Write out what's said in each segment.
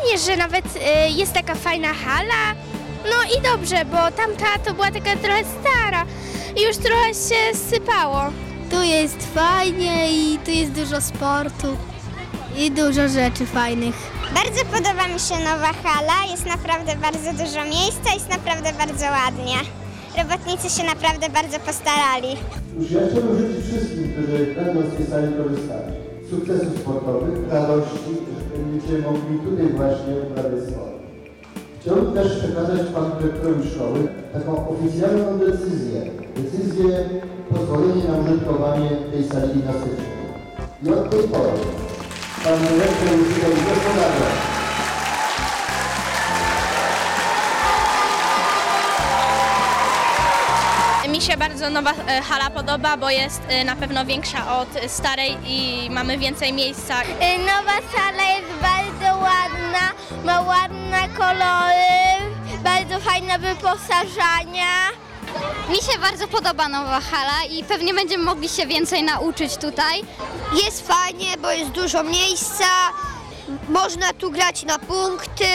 fajnie, że nawet e, jest taka fajna hala. No i dobrze, bo tamta to była taka trochę stara i już trochę się sypało. Tu jest fajnie i tu jest dużo sportu i dużo rzeczy fajnych. Bardzo podoba mi się nowa hala, jest naprawdę bardzo dużo miejsca, jest naprawdę bardzo ładnie. Robotnicy się naprawdę bardzo postarali. Już ja chciałbym życzyć wszystkim, którzy będą z tej sali korzystać. Sukcesów sportowych, radości, będziecie mogli tutaj właśnie uprawiać sport. Chciałbym też przekazać Panu Dyrektorowi Szkoły taką oficjalną decyzję. Decyzję pozwolenie na użytkowanie tej sali gimnastycznej. I od tej pory Pan Dyrektor tutaj Mi się bardzo nowa e, hala podoba, bo jest e, na pewno większa od starej i mamy więcej miejsca. E, Nowa sala jest bardzo ładna, ma ładne kolory, bardzo fajne wyposażenia. Mi się bardzo podoba nowa hala i pewnie będziemy mogli się więcej nauczyć tutaj. Jest fajnie, bo jest dużo miejsca, można tu grać na punkty.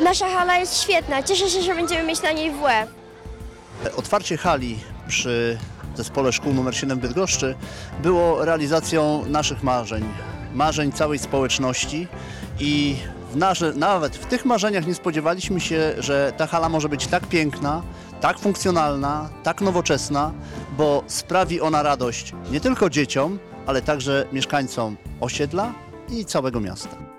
Nasza hala jest świetna, cieszę się, że będziemy mieć na niej WF. Otwarcie hali przy zespole szkół nr 7 w Bydgoszczy było realizacją naszych marzeń, marzeń całej społeczności i w nasze, nawet w tych marzeniach nie spodziewaliśmy się, że ta hala może być tak piękna, tak funkcjonalna, tak nowoczesna, bo sprawi ona radość nie tylko dzieciom, ale także mieszkańcom osiedla i całego miasta.